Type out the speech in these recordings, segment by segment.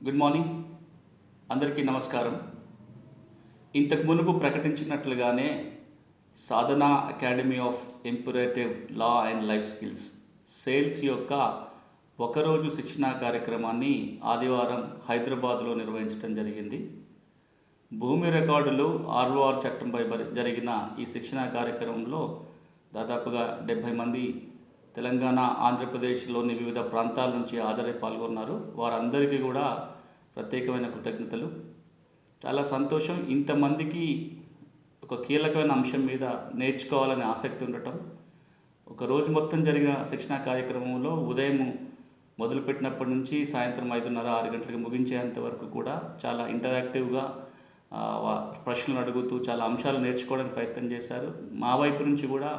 Good morning అందరికీ నమస్కారం. ఇంతకు మునుపు ప్రకటించినట్లుగానే Sadhana academy of imperative law and life skills cells యొక్క ఒకరోజు శిక్షణా కార్యక్రమాన్ని ఆదివారం హైదరాబాద్లో నిర్వహించడం జరిగింది. భూమి రికార్డులు ఆర్ఓఆర్ చట్టంపై జరిగిన ఈ శిక్షణా కార్యక్రమంలో దాదాపుగా డెబ్భై మంది తెలంగాణ ఆంధ్రప్రదేశ్లోని వివిధ ప్రాంతాల నుంచి హాజరై పాల్గొన్నారు. వారందరికీ కూడా ప్రత్యేకమైన కృతజ్ఞతలు. చాలా సంతోషం. ఇంతమందికి ఒక కీలకమైన అంశం మీద నేర్చుకోవాలనే ఆసక్తి ఉండటం. ఒక రోజు మొత్తం జరిగిన శిక్షణా కార్యక్రమంలో ఉదయం మొదలుపెట్టినప్పటి నుంచి సాయంత్రం ఐదున్నర ఆరు గంటలకు ముగించేంత వరకు కూడా చాలా ఇంటరాక్టివ్గా ప్రశ్నలు అడుగుతూ చాలా అంశాలు నేర్చుకోవడానికి ప్రయత్నం చేశారు. మా వైపు నుంచి కూడా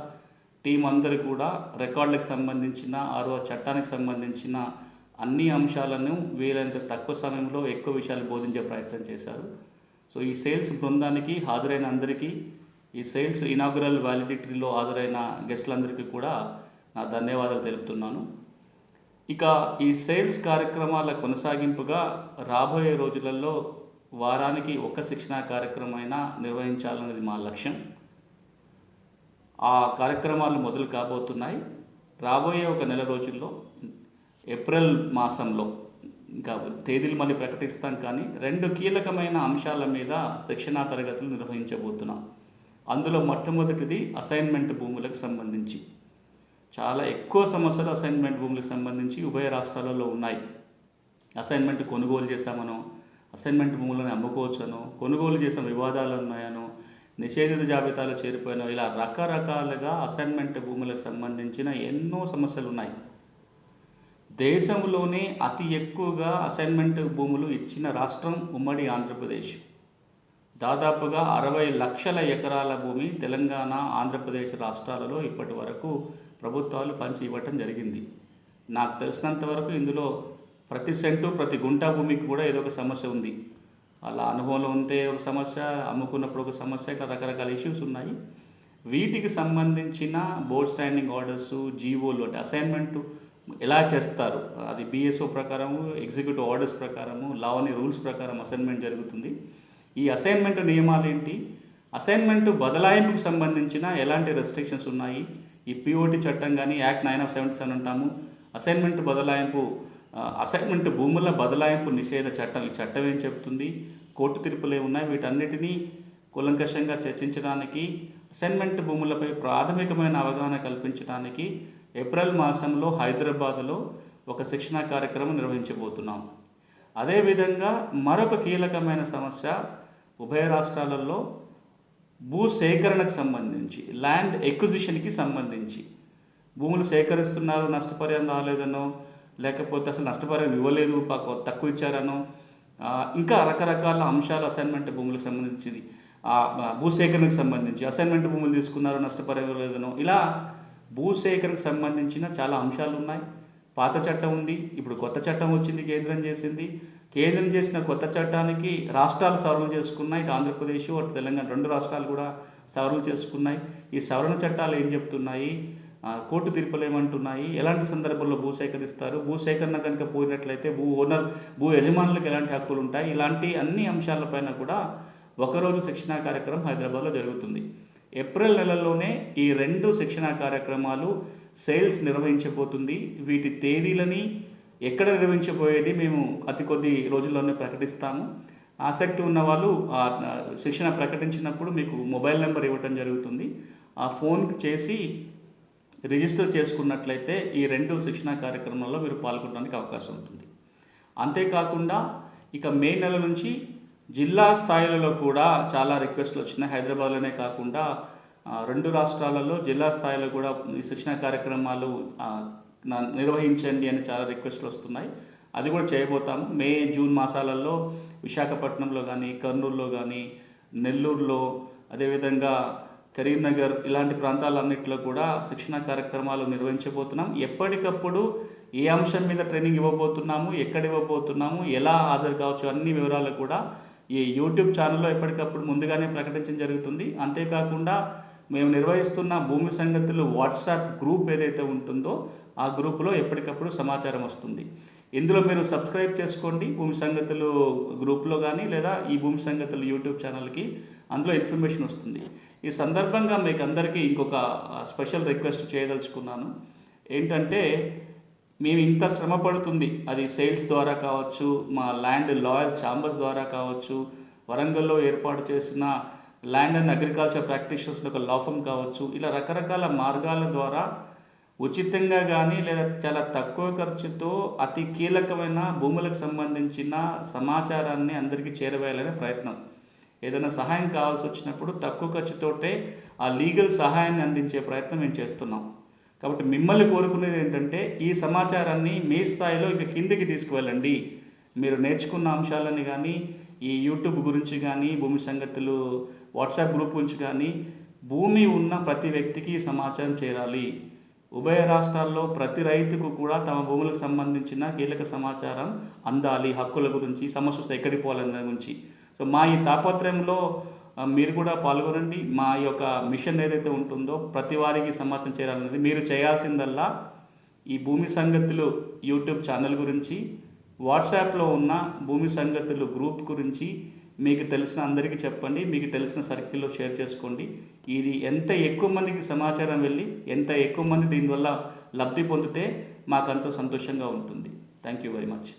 టీం అందరూ కూడా రికార్డులకు సంబంధించిన ఆరో చట్టానికి సంబంధించిన అన్ని అంశాలను వీలైనంత తక్కువ సమయంలో ఎక్కువ విషయాలు బోధించే ప్రయత్నం చేశారు. సో ఈ సేల్స్ బృందానికి హాజరైన అందరికీ ఈ సేల్స్ ఇనాగురల్ వ్యాలిడిటీలో హాజరైన గెస్టులందరికీ కూడా నా ధన్యవాదాలు తెలుపుతున్నాను. ఇక ఈ సేల్స్ కార్యక్రమాల కొనసాగింపుగా రాబోయే రోజులలో వారానికి ఒక శిక్షణా కార్యక్రమం అయినా నిర్వహించాలన్నది మా లక్ష్యం. ఆ కార్యక్రమాలు మొదలు కాబోతున్నాయి. రాబోయే ఒక నెల రోజుల్లో ఏప్రిల్ మాసంలో ఇంకా తేదీలు మళ్ళీ ప్రకటిస్తాం కానీ రెండు కీలకమైన అంశాల మీద శిక్షణా తరగతులు నిర్వహించబోతున్నాం. అందులో మొట్టమొదటిది అసైన్మెంట్ భూములకు సంబంధించి. చాలా ఎక్కువ సమస్యలు అసైన్మెంట్ భూములకు సంబంధించి ఉభయ రాష్ట్రాలలో ఉన్నాయి. అసైన్మెంట్ కొనుగోలు చేశామనో అసైన్మెంట్ భూములను అమ్ముకోవచ్చనో కొనుగోలు చేసిన వివాదాలు ఉన్నాయనో నిషేధిత జాబితాలో చేరిపోయిన ఇలా రకరకాలుగా అసైన్మెంట్ భూములకు సంబంధించిన ఎన్నో సమస్యలు ఉన్నాయి దేశంలోనే అతి ఎక్కువగా అసైన్మెంట్ భూములు ఇచ్చిన రాష్ట్రం ఉమ్మడి ఆంధ్రప్రదేశ్. దాదాపుగా అరవై లక్షల ఎకరాల భూమి తెలంగాణ ఆంధ్రప్రదేశ్ రాష్ట్రాలలో ఇప్పటి వరకు ప్రభుత్వాలు పంచి ఇవ్వటం జరిగింది. నాకు తెలిసినంత వరకు ఇందులో ప్రతి సెంటు ప్రతి గుంటా భూమికి కూడా ఏదో ఒక సమస్య ఉంది. అలా అనుభవంలో ఉంటే ఒక సమస్య అమ్ముకున్నప్పుడు ఒక సమస్య ఇట్లా రకరకాల ఇష్యూస్ ఉన్నాయి. వీటికి సంబంధించిన బోర్డ్ స్టాండింగ్ ఆర్డర్స్ జీవోలు అంటే అసైన్మెంట్ ఎలా చేస్తారు? అది బిఎస్ఓ ప్రకారము ఎగ్జిక్యూటివ్ ఆర్డర్స్ ప్రకారము లావని రూల్స్ ప్రకారం అసైన్మెంట్ జరుగుతుంది. ఈ అసైన్మెంట్ నియమాలు ఏంటి? అసైన్మెంట్ బదలాయింపుకు సంబంధించిన ఎలాంటి రెస్ట్రిక్షన్స్ ఉన్నాయి? ఈ పిఓటి చట్టం కానీ act nine of seventy seven అంటాము. అసైన్మెంట్ బదలాయింపు అసైన్మెంట్ భూముల బదలాయింపు నిషేధ చట్టం ఈ చట్టం ఏం చెప్తుంది కోర్టు తీర్పులే ఉన్నాయి. వీటన్నిటినీ కూలంకషంగా చర్చించడానికి అసైన్మెంట్ భూములపై ప్రాథమికమైన అవగాహన కల్పించడానికి ఏప్రిల్ మాసంలో హైదరాబాద్లో ఒక శిక్షణా కార్యక్రమం నిర్వహించబోతున్నాం. అదేవిధంగా మరొక కీలకమైన సమస్య ఉభయ రాష్ట్రాలలో భూ సేకరణకు సంబంధించి ల్యాండ్ ఎక్విజిషన్కి సంబంధించి. భూములు సేకరిస్తున్నారు నష్టపరిహారం రాలేదనో లేకపోతే అసలు నష్టపరిహారం ఇవ్వలేదు తక్కువ ఇచ్చారనో ఇంకా రకరకాల అంశాలు అసైన్మెంట్ భూములకు సంబంధించింది. భూసేకరణకు సంబంధించి అసైన్మెంట్ భూములు తీసుకున్నారు నష్టపరిహారం లేదనో ఇలా భూసేకరణకు సంబంధించిన చాలా అంశాలు ఉన్నాయి. పాత చట్టం ఉంది ఇప్పుడు కొత్త చట్టం వచ్చింది కేంద్రం చేసింది. కేంద్రం చేసిన కొత్త చట్టానికి రాష్ట్రాలు సవరణ చేసుకున్నాయి. ఇటు ఆంధ్రప్రదేశ్ అటు తెలంగాణ రెండు రాష్ట్రాలు కూడా సవరణ చేసుకున్నాయి. ఈ సవరణ చట్టాలు ఏం చెప్తున్నాయి? కోర్టు తీర్పులు ఏమంటున్నాయి? ఎలాంటి సందర్భంలో భూ సేకరిస్తారు? భూ సేకరణ కనుక పోయినట్లయితే భూ ఓనర్ భూ యజమానులకు ఎలాంటి హక్కులు ఉంటాయి? ఇలాంటి అన్ని అంశాలపైన కూడా ఒకరోజు శిక్షణా కార్యక్రమం హైదరాబాద్లో జరుగుతుంది. ఏప్రిల్ నెలలోనే ఈ రెండు శిక్షణా కార్యక్రమాలు సేల్స్ నిర్వహించబోతుంది. వీటి తేదీలని ఎక్కడ నిర్వహించబోయేది మేము అతి కొద్ది రోజుల్లోనే ప్రకటిస్తాము. ఆసక్తి ఉన్న వాళ్ళు ఆ, శిక్షణ ప్రకటించినప్పుడు మీకు మొబైల్ నెంబర్ ఇవ్వటం జరుగుతుంది. ఆ ఫోన్ చేసి రిజిస్టర్ చేసుకున్నట్లయితే ఈ రెండు శిక్షణా కార్యక్రమంలో మీరు పాల్గొనడానికి అవకాశం ఉంటుంది. అంతేకాకుండా ఇక మే నెల నుంచి జిల్లా స్థాయిలలో కూడా చాలా రిక్వెస్ట్లు వచ్చినాయి. హైదరాబాద్లోనే కాకుండా రెండు రాష్ట్రాలలో జిల్లా స్థాయిలో కూడా ఈ శిక్షణ కార్యక్రమాలు న- నిర్వహించండి అని చాలా రిక్వెస్ట్లు వస్తున్నాయి. అది కూడా చేయబోతాము. మే జూన్ మాసాలలో విశాఖపట్నంలో కానీ కర్నూలులో కానీ నెల్లూరులో అదేవిధంగా కరీంనగర్ ఇలాంటి ప్రాంతాలన్నింటిలో కూడా శిక్షణ కార్యక్రమాలు నిర్వహించబోతున్నాం. ఎప్పటికప్పుడు ఏ అంశం మీద ట్రైనింగ్ ఇవ్వబోతున్నాము ఎక్కడ ఇవ్వబోతున్నాము ఎలా హాజరు కావచ్చు అన్ని వివరాలు కూడా ఈ యూట్యూబ్ ఛానల్లో ఎప్పటికప్పుడు ముందుగానే ప్రకటించడం జరుగుతుంది. అంతేకాకుండా మేము నిర్వహిస్తున్న భూమి సంగతులు వాట్సాప్ గ్రూప్ ఏదైతే ఉంటుందో ఆ గ్రూపులో ఎప్పటికప్పుడు సమాచారం వస్తుంది. ఇందులో మీరు సబ్స్క్రైబ్ చేసుకోండి. భూమి సంగతులు గ్రూప్లో కానీ లేదా ఈ భూమి సంగతులు యూట్యూబ్ ఛానల్కి అందులో ఇన్ఫర్మేషన్ వస్తుంది. ఈ సందర్భంగా మీకు అందరికీ ఇంకొక స్పెషల్ రిక్వెస్ట్ చేయదలుచుకున్నాను. ఏంటంటే మేము ఇంత శ్రమ పడుతుంది. అది సేల్స్ ద్వారా కావచ్చు మా ల్యాండ్ లాయర్ ఛాంబర్స్ ద్వారా కావచ్చు వరంగల్లో ఏర్పాటు చేసిన ల్యాండ్ అండ్ అగ్రికల్చర్ ప్రాక్టీషన్స్ ఒక లాఫం కావచ్చు ఇలా రకరకాల మార్గాల ద్వారా ఉచితంగా కానీ లేదా చాలా తక్కువ ఖర్చుతో అతి కీలకమైన భూములకు సంబంధించిన సమాచారాన్ని అందరికీ చేరవేయాలనే ప్రయత్నం. ఏదైనా సహాయం కావాల్సి వచ్చినప్పుడు తక్కువ ఖర్చుతోటే ఆ లీగల్ సహాయాన్ని అందించే ప్రయత్నం మేము చేస్తున్నాం. కాబట్టి మిమ్మల్ని కోరుకునేది ఏంటంటే ఈ సమాచారాన్ని మీ స్థాయిలో ఇక కిందికి తీసుకువెళ్ళండి. మీరు నేర్చుకున్న అంశాలని కానీ ఈ యూట్యూబ్ గురించి కానీ భూమి సంగతులు వాట్సాప్ గ్రూప్ గురించి కానీ భూమి ఉన్న ప్రతి వ్యక్తికి ఈ సమాచారం చేరాలి. ఉభయ రాష్ట్రాల్లో ప్రతి రైతుకు కూడా తమ భూములకు సంబంధించిన కీలక సమాచారం అందాలి హక్కుల గురించి సమస్య వస్తే ఎక్కడికి పోవాలన్న గురించి. సో మా ఈ తాపత్రయంలో మీరు కూడా పాల్గొనండి. మా యొక్క మిషన్ ఏదైతే ఉంటుందో ప్రతి వారికి సమాచారం చేయాలన్నది మీరు చేయాల్సిందల్లా ఈ భూమి సంగతులు యూట్యూబ్ ఛానల్ గురించి వాట్సాప్లో ఉన్న భూమి సంగతులు గ్రూప్ గురించి మీకు తెలిసిన అందరికీ చెప్పండి. మీకు తెలిసిన సర్కిల్లో షేర్ చేసుకోండి. ఇది ఎంత ఎక్కువ మందికి సమాచారం వెళ్ళి ఎంత ఎక్కువ మంది దీనివల్ల లబ్ధి పొందితే మాకంత సంతోషంగా ఉంటుంది. Thank you very much.